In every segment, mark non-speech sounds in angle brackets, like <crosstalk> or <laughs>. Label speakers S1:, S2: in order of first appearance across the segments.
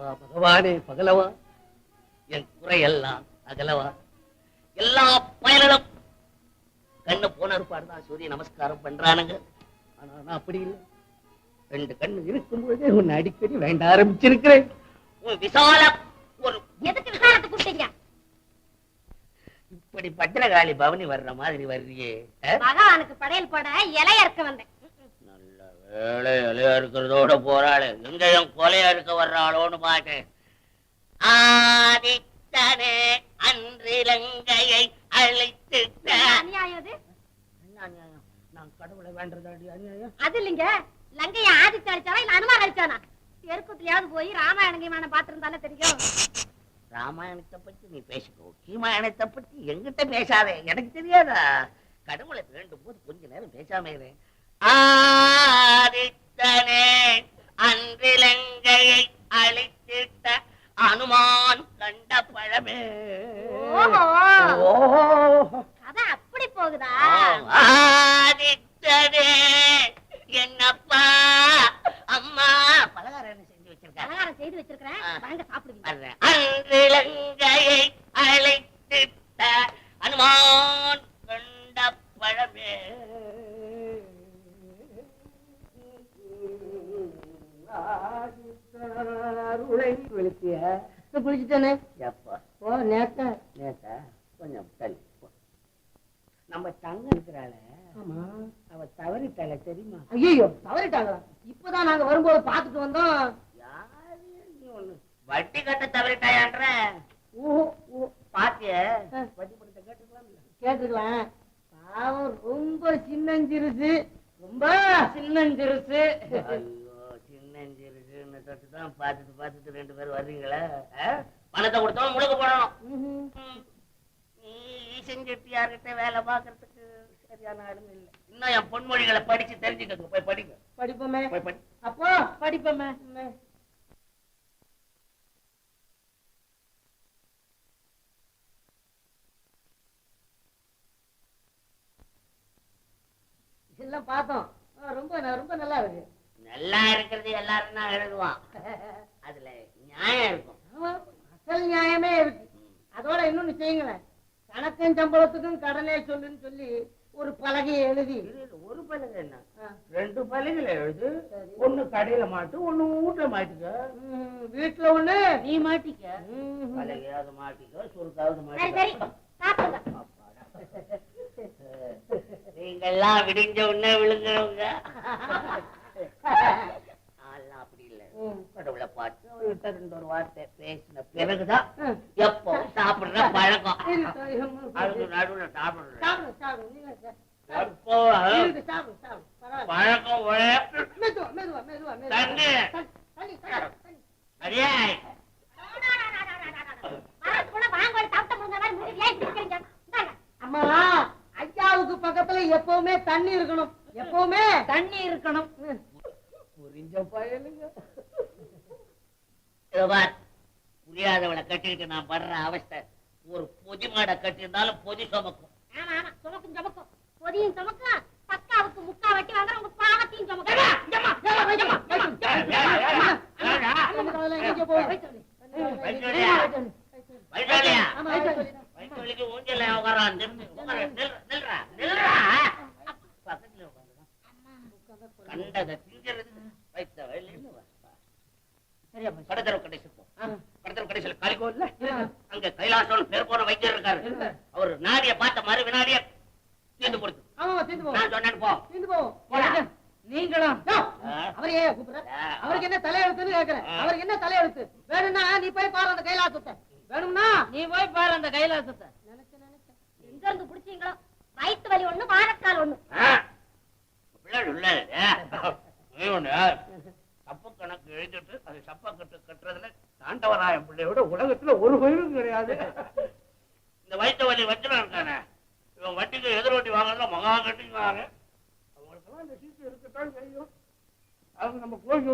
S1: பகவானே பகலவா? என் குறையெல்லாம் அகலவா? எல்லா பயனும் கண்ணு போன இருப்பாருதான் சூரிய நமஸ்காரம் பண்றானுங்க. ஆனா நான் அப்படி இல்லை. ரெண்டு கண்ணு இருக்கும்போதே உன்னை அடிக்கடி வேண்ட ஆரம்பிச்சிருக்கிறேன். உன் விசால ஒரு
S2: எதுக்கு விசாரத்தை கூப்பிட்டீங்க
S1: இப்படி பத்திரகாளி பவனி வர்ற மாதிரி வர்றியே?
S2: பகவானுக்கு படையல் போட இலைய இருக்க வந்தேன்.
S1: வேலை இலையா இருக்கிறதோட போறாளே எங்க என் கொலையா இருக்க வர்றாளோன்னு பார்த்தேன். ஆதித்தனே
S2: அது?
S1: என்ன அநியாயம்? நான் கடவுளை வேண்டதாடி அநியாயம்.
S2: அது இல்லைங்க. லங்கைய ஆதித்த அழிச்சானா இல்ல அனுமார் அழிச்சானா? தெருக்குத்தியாவது போய் ராமாயணங்கமான பாத்திருந்தானே தெரியும்.
S1: ராமாயணத்தை பத்தி நீ பேசிக்கோ. கீமாயணத்தை பத்தி எங்கிட்ட பேசாதே. எனக்கு தெரியாதா? கடவுளை வேண்டும் போது கொஞ்ச நேரம் பேசாம இரு. ஆதித்தனே அன்றிலங்கையை அழித்திட்ட அனுமான் கண்ட பழமே.
S2: கதை அப்படி போகுதா?
S1: ஆதித்தனே என்னப்பா? அம்மா பலகாரம் செஞ்சு வச்சிருக்காங்க
S2: பலகாரம் செய்து வச்சிருக்கிறேன்.
S3: குளிச்சுட்டானே?
S1: எப்பா?
S3: ஓ நேத்த?
S1: நேத்தா? கொஞ்சம் தள்ளி. நம்ம தங்க இருக்கிறாள.
S3: ஆமா.
S1: அவ தவறிட்டாள தெரியுமா?
S3: ஐயோ தவறிட்டாங்களா? இப்பதான் நாங்க வரும்போது பாத்துட்டு வந்தோம்.
S1: யாரு நீ ஒண்ணு? வட்டி கட்ட தவறிட்டாயான்ற?
S3: ஓ. ஓ
S1: பாத்திய. வட்டி படத்தை கேட்டுக்கலாம்ல.
S3: கேட்டுக்கலாம். பாவம் ரொம்ப சின்னஞ்சிருச்சு ரொம்ப சின்னஞ்சிருச்சு <laughs>
S1: ஈசன் செட்டியார்கிட்ட வேலை பார்க்கறதுக்கு சரியான ஆளுங்க இல்லை. இன்னும் என் பொன்மொழிகளை படிச்சு தெரிஞ்சுக்கங்க. போய் படிங்க.
S3: படிப்போமே?
S1: போய் படி.
S3: அப்போ படிப்போமே? எல்லாம் பார்த்தோம். ரொம்ப ரொம்ப நல்லா இருக்கு.
S1: நல்லா இருக்கிறது எல்லாரும் தான் எழுதுவான். <laughs> அதுல நியாயம் இருக்கும்.
S3: அசல் நியாயமே இருக்கு. அதோட இன்னொன்னு செய்யுங்களேன். கணக்கும் சம்பளத்துக்கும் கடனே சொல்லுன்னு சொல்லி ஒரு பலகையை எழுதி.
S1: ஒரு பலகை என்ன? ரெண்டு பலகைகளை எழுது. ஒண்ணு கடையில மாட்டு ஒண்ணு வீட்டுல மாட்டிக்க.
S3: வீட்டுல ஒண்ணு
S1: நீ மாட்டிக்க. பலகையாவது மாட்டிக்க சுருக்காவது
S2: சரி சரி
S1: மாட்டிக்க அப்பாடா. நீங்கெல்லாம் விடிஞ்ச உடனே விழுங்குறவங்க <laughs> நான்லாம் அப்படி இல்ல
S3: ம்.
S1: கடவுளை பார்த்து அவர்கிட்ட ரெண்டு ஒரு வார்த்தை பேசின பிறகுதான். எப்போ சாப்பிடுற பழக்கம். <laughs> அதுக்கு நடுவுல சாப்பிடுறேன். பழக்கம்.
S3: அம்மா ஐயாவுக்கு பக்கத்துல எப்பவுமே தண்ணி இருக்கணும். எப்பவுமே தண்ணி இருக்கணும்.
S1: புரிஞ்ச பயலுங்க புரியாதவளை கட்டிக்கிட்டு நான் படுற அவஸ்தை ஒரு பொதி மாடை கட்டியிருந்தாலும் பொதி சுமக்கும்
S2: ஆமா ஆமா சுமக்கும் சுமக்கும் பொதியும் சுமக்கும் பக்காவுக்கு முக்கா வட்டி வாங்குற உங்க பாவத்தையும் சுமக்கும்
S3: எனக்கு
S1: வைத்தியர் இருக்காரு. அவர் நாடிய பார்த்த மறு வினாடிய தீர்ந்து கொடுத்து.
S3: ஆமா தீர்ந்து போவோம்
S1: நான் சொன்னேன்னு போ.
S3: தீர்ந்து போவோம்
S1: போடா.
S3: நீங்களும். அவர் ஏன் கூப்பிடுற. அவருக்கு என்ன தலையெழுத்துன்னு கேக்குறேன். அவருக்கு என்ன தலையெழுத்து? வேணும்னா நீ போய் பாரு அந்த கைலாசத்தை. வேணும்னா நீ போய் பாரு அந்த கைலாசத்தை. நினைச்சேன் நினைச்சேன்.
S2: எங்க இருந்து புடிச்சீங்களோ? வயிற்று வலி ஒண்ணு வாரக்கால் ஒண்ணு.
S1: தப்பு கணக்கு எழுதிட்டு அது சப்பா கட்டு கட்டுறதுல தாண்டவராயன் பிள்ளையோட உலகத்துல ஒரு பயிரும் கிடையாது. இந்த வயிற்று வலி வச்சிடம் இருக்கானே இவன் வட்டிக்கு எதிர் வட்டி வாங்கல மகா கட்டிக்குவாங்க அவங்களுக்கெல்லாம் இந்த சீட்டு இருக்கத்தான் செய்யும். அவங்க நம்ம கோயில்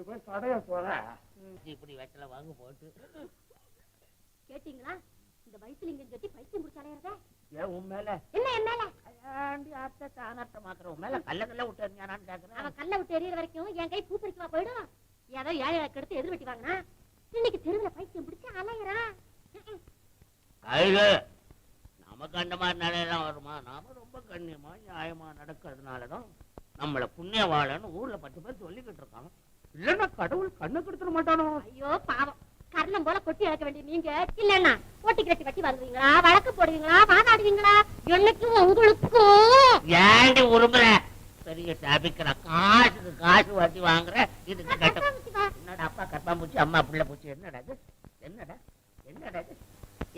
S1: போய் கடைய போறேன் இப்படி வெத்தலை வாங்க போட்டு.
S2: கேட்டீங்களா? இந்த கட்டி பைத்தியம் முடிச்சாலே
S1: ஏன் உன் மேல?
S2: என்ன என் மேல?
S1: ஏண்டி அத்தை தானாட்ட மாத்திரம் உன் மேல கல்ல கல்ல விட்டு எறிஞ்சானான்னு கேக்குறேன்.
S2: அவன் கல்ல விட்டு எறியற வரைக்கும் என் கை பூ பறிக்கவா போயிடும்? ஏதோ ஏழை கெடுத்து எதிர் வெட்டி வாங்கினா? இன்னைக்கு தெருவுல பைத்தியம் பிடிச்சு அலையறான்.
S1: அழுகு. நமக்கு அந்த மாதிரி நிலையெல்லாம் வருமா? நாம ரொம்ப கண்ணியமா நியாயமா நடக்கிறதுனாலதான் நம்மள புண்ணியவாளன்னு ஊர்ல பத்து பேர் சொல்லிக்கிட்டு இருக்காங்க. இல்லன்னா கடவுள் கண்ணு கொடுத்துட மாட்டானோ?
S2: ஐயோ பாவம். கர்ணம் போல கொட்டி இழக்க வேண்டிய நீங்க இல்லன்னா போட்டி கட்டி வட்டி வாங்குவீங்களா? வழக்கு போடுவீங்களா? வாதாடுவீங்களா? என்னைக்கும் உங்களுக்கும்.
S1: ஏண்டி உருமுற பெரிய சாபிக்கிற காசுக்கு காசு வட்டி வாங்குற இதுக்கு கட்ட என்னடா அப்பா கப்பாம்பூச்சி அம்மா பிள்ளை பூச்சி என்னடா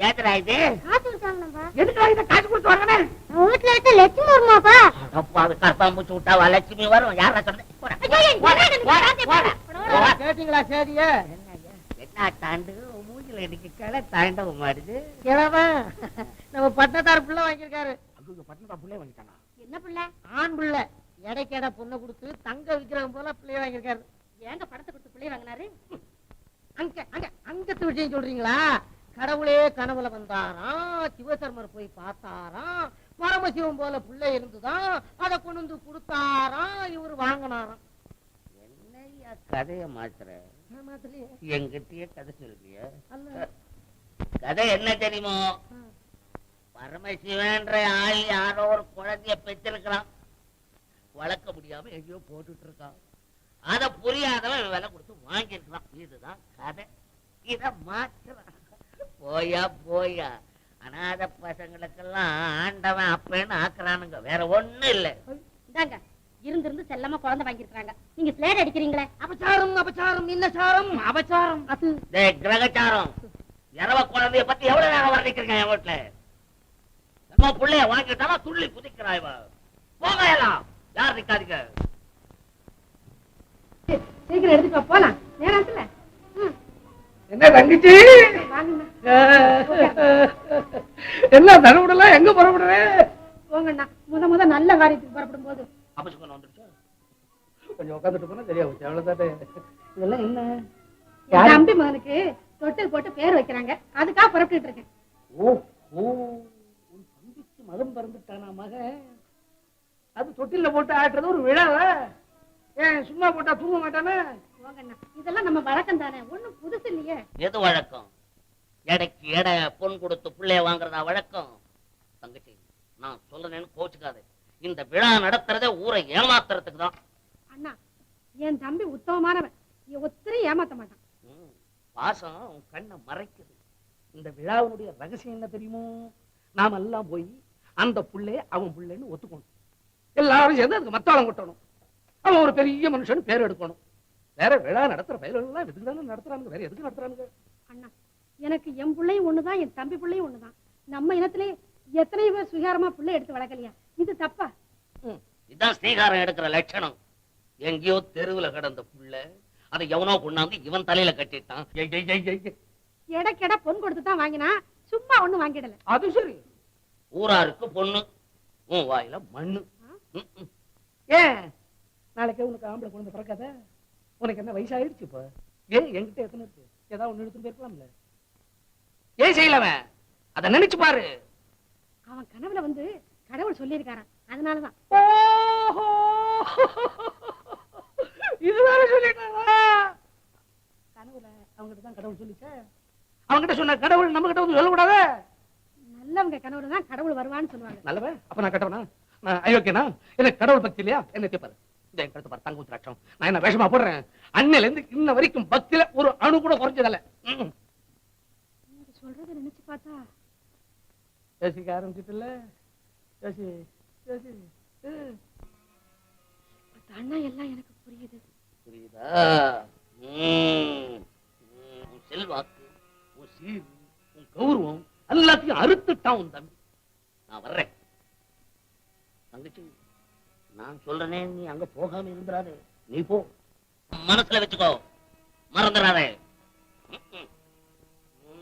S1: ஏத்தடா இது?
S2: காசு
S1: எதுக்கு இதை காசு கொடுத்து வாங்கினே?
S2: வீட்டுல இருக்க லட்சுமி வருமாப்பா.
S1: அப்பா அது கப்பாம்பூச்சி விட்டா லட்சுமி வரும். யாரா சொன்ன போடா. போடா.
S3: கேட்டீங்களா
S1: என்னய்யா, என்ன தாண்டு? மூஞ்சில இன்னைக்கு கிளை தாண்ட மாறுது
S3: நம்ம பட்டத்தார் புள்ள வாங்கியிருக்காரு.
S1: அங்க பட்டணத்தா புள்ளே வாங்கிட்டானா
S2: என்ன பிள்ளை?
S3: ஆண் புள்ள. எடைக்கு எடை பொண்ணை கொடுத்து தங்க விக்கிறவன் போல பிள்ளைய வாங்கியிருக்காரு.
S2: ஏங்க படத்தை கொடுத்து பிள்ளை வாங்கினாரு?
S3: அங்க அங்க அங்கத்து விஷயம் சொல்றீங்களா? கடவுளே கனவுல வந்தாராம் சிவசர்மர் போய் பார்த்தாராம் பரமசிவம் போல பிள்ளை இருந்துதான் அதை கொண்டு வந்து கொடுத்தாராம் இவரு வாங்கினாராம்.
S1: என்னய்யா கதைய மாத்துற?
S3: ஏமாத்தலையே
S1: எங்கிட்டயே கதை சொல்றிய? கதை என்ன தெரியுமோ? பரமசிவன்ற ஆள் யாரோ ஒரு குழந்தைய பெற்றிருக்கிறான். வளர்க்க முடியாம எங்கேயோ போட்டுட்டு இருக்கான் அத புரியாதவன் விலை கொடுத்து வாங்கியிருக்கிறான். இதுதான் கதை. இத மாத்துறான். போயா போயா. அனாதை பசங்களுக்கெல்லாம் ஆண்டவன் அப்பன்னு ஆக்குறானுங்க. வேற ஒண்ணும் இல்ல.
S2: இந்தாங்க. இருந்து இருந்து செல்லமா குழந்தை வாங்கியிருக்காங்க நீங்க ஸ்லேட் அடிக்கிறீங்களே.
S3: அபச்சாரம் அபச்சாரம் என்ன சாரம்? அபச்சாரம். அது.
S1: கிரகச்சாரம். இரவ குழந்தைய பத்தி எவ்வளவு நேரம் வர்ணிக்கிறீங்க என் வீட்டுல? நம்ம புள்ளைய வாங்கிட்டானா துள்ளி குதிக்கிறாய். போங்க எல்லாம். யார் நிக்காதீங்க?
S2: சீக்கிரம் எடுத்துட்டு போலாம். நேரத்துல
S4: என்ன தங்கச்சி? என்ன தடவுடலாம் எங்க புறப்படுறேன்
S2: போங்கண்ணா. முத முத நல்ல காரியத்துக்கு புறப்படும் போது
S1: அபசுக்கன் வந்துருச்சு?
S4: கொஞ்சம் உட்காந்துட்டு போனா சரியா போச்சு. அவ்வளவுதானே. இதெல்லாம் என்ன?
S2: என் தம்பி மகனுக்கு தொட்டில் போட்டு பேர் வைக்கிறாங்க. அதுக்காக புறப்பட்டு இருக்கேன்.
S4: ஓ ஓ உன் தம்பிக்கு மகன் பிறந்துட்டானா மகன்? அது தொட்டில போட்டு ஆட்டுறது ஒரு விழாவா? ஏன் சும்மா போட்டா தூங்க மாட்டானே?
S2: இதெல்லாம் நம்ம வழக்கம் தானே. ஒண்ணும் புதுசு இல்லையே.
S1: எது வழக்கம்? எடைக்கு எடை பொன் கொடுத்து புள்ளைய வாங்குறதா வழக்கம்? தங்கச்சி நான் சொல்றேன்னு கோச்சுக்காது. இந்த விழா நடத்துறதே ஊரை ஏமாத்துறதுக்கு தான்.
S2: அண்ணா என் தம்பி உத்தமமானவன். ஒத்தரையும் ஏமாத்த மாட்டான்.
S1: பாசம் உன் கண்ணை மறைக்குது.
S4: இந்த விழாவினுடைய ரகசியம் என்ன தெரியுமோ? நாம எல்லாம் போய் அந்த புள்ளைய அவன் புள்ளைன்னு ஒத்துக்கணும். எல்லாரும் சேர்ந்து அதுக்கு மத்தாளம் கொட்டணும். அவன் ஒரு பெரிய மனுஷன் பேர் எடுக்கணும். வேற விழா நடத்துற பயிரெல்லாம் எதுக்கு தானே நடத்துறாங்க வேற எதுக்கு நடத்துறாங்க
S2: அண்ணா எனக்கு என் பிள்ளையும் ஒண்ணுதான் என் தம்பி பிள்ளையும் ஒண்ணுதான். நம்ம இனத்திலே எத்தனை பேர் சுகாரமா பிள்ளை எடுத்து வளர்க்கலையா? இது தப்பா?
S1: இதான் ஸ்ரீகாரம் எடுக்கிற லட்சணம். எங்கேயோ தெருவுல கிடந்த புள்ள அதை எவனோ கொண்டாந்து இவன் தலையில கட்டிட்டான்.
S2: எடைக்கெடை பொன் கொடுத்து தான் வாங்கினா சும்மா ஒண்ணும் வாங்கிடல.
S4: அது சரி.
S1: ஊராருக்கு பொண்ணு உன் வாயில மண்ணு.
S4: ஏன்? நாளைக்கு உனக்கு ஆம்பளை குழந்தை பிறக்காத? உனக்கு என்ன வயசாயிடுச்சு இப்ப? ஏன் என்கிட்ட எத்தனை இருக்கு? ஏதாவது ஒண்ணு எடுத்துட்டு போயிருக்கலாம்ல. ஏன் செய்யலவன் அத நினைச்சு பாரு.
S2: அவன் கனவுல வந்து கடவுள் சொல்லியிருக்காராம். அதனாலதான்.
S4: ஓஹோ! இது வேற சொல்லிட்டாங்களா கனவுல அவங்ககிட்ட தான் கடவுள் சொல்லிச்சே? அவங்ககிட்ட சொன்ன கடவுள் நம்ம கிட்ட வந்து சொல்லக்கூடாது?
S2: நல்லவங்க கனவுல தான் கடவுள் வருவான்னு சொல்லுவாங்க.
S4: நல்லவன்? அப்ப நான் கட்டவனா? நான் அயோக்கியனா? எனக்கு கடவுள் பக்தி இல்லையா? என்ன தேப்பாரு கழுத்து பாரு தங்க உத்திராட்சம் நான் என்ன வேஷமா போடுறேன்? அன்னையில இருந்து இன்ன வரைக்கும் பக்தியில ஒரு அணு கூட குறைஞ்சதில்ல.
S2: சொல்றத நினைச்சு பார்த்தா
S4: யோசிக்க ஆரம்பிச்சிட்டுல யோசி யோசி
S2: அண்ணா எல்லாம் எனக்கு புரியுது.
S1: புரியுதா. உன் செல்வாக்கு உன் சீர் உன் கௌரவம் எல்லாத்தையும் அறுத்துட்டான் உன் தம்பி. நான் வர்றேன். தங்கச்சி. நான் சொல்றேனே நீ அங்க போகாம இருந்துறாரு நீ போ. மனசுல வச்சுக்கோ. மறந்துடாதே